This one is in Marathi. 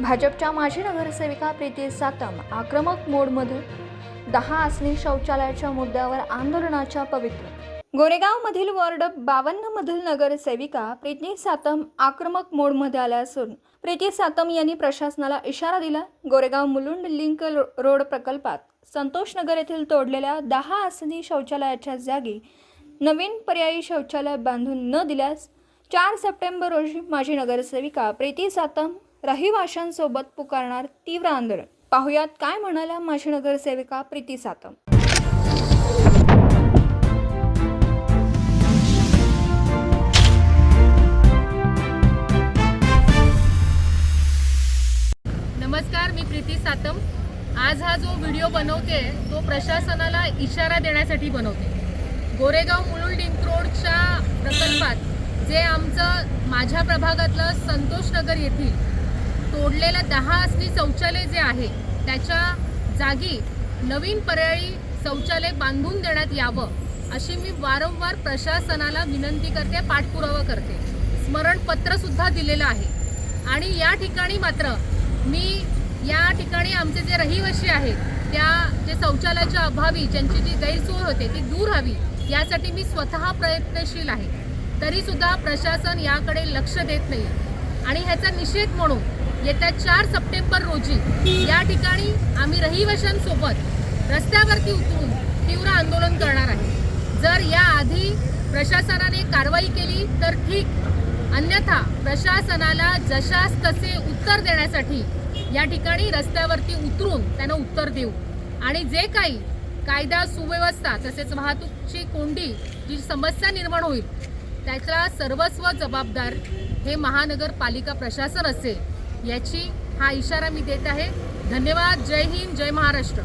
भाजपच्या माजी नगरसेविका प्रीती सातम आक्रमक मोडमध्ये दहा आसनी शौचालयाच्या मुद्द्यावर आंदोलनाच्या पवित्र. गोरेगावमधील वॉर्ड बावन्नमधील नगरसेविका प्रीती सातम आक्रमक मोडमध्ये आल्या असून प्रीती सातम यांनी प्रशासनाला इशारा दिला. Goregaon Mulund link road- road प्रकल्पात संतोषनगर येथील तोडलेल्या दहा आसनी शौचालयाच्या जागी नवीन पर्यायी शौचालय बांधून न दिल्यास चार सप्टेंबर रोजी माजी नगरसेविका प्रीती सातम रहिवाशांसोबत पुकारणार तीव्र आंदोलन. पाहुयात काय म्हणाल्या माजी नगरसेविका प्रीती सातम. नमस्कार मी प्रीती सातम. आज हा जो व्हिडिओ बनवते तो प्रशासनाला इशारा देण्यासाठी बनवते. गोरेगाव मुलुंड लिंक रोडच्या प्रकल्पात जे आमचं माझ्या प्रभागातलं संतोष नगर येथील तोडलेलं दहा असली शौचालय जे आहे त्याच्या जागी नवीन पर्यायी शौचालय बांधून देण्यात यावं अशी मी वारंवार प्रशासनाला विनंती करते पाठपुरावा करते. स्मरणपत्रसुद्धा दिलेलं आहे. आणि या ठिकाणी मात्र मी या ठिकाणी आमचे जे रहिवासी आहेत त्या जे शौचालयाच्या अभावी ज्यांची जी गैरसोय होते ती दूर हवी यासाठी मी स्वतः प्रयत्नशील आहे. तरीसुद्धा प्रशासन याकडे लक्ष देत नाही आणि ह्याचा निषेध म्हणून येत्या चार सप्टेंबर रोजी या ठिकाणी आम्ही रहिवाशांसोबत रस्त्यावरती उतरून तीव्र आंदोलन करणार आहे. जर याआधी प्रशासनाने कारवाई केली तर ठीक. अन्यथा प्रशासनाला जशास तसे उत्तर देण्यासाठी या ठिकाणी रस्त्यावरती उतरून त्यांना उत्तर देऊ. आणि जे काही कायदा सुव्यवस्था तसेच वाहतूकची कोंडी जी समस्या निर्माण होईल त्याचा सर्वस्व जबाबदार हे महानगरपालिका प्रशासन असेल. याची हा इशारा मी देत आहे. धन्यवाद. जय हिंद. जय महाराष्ट्र.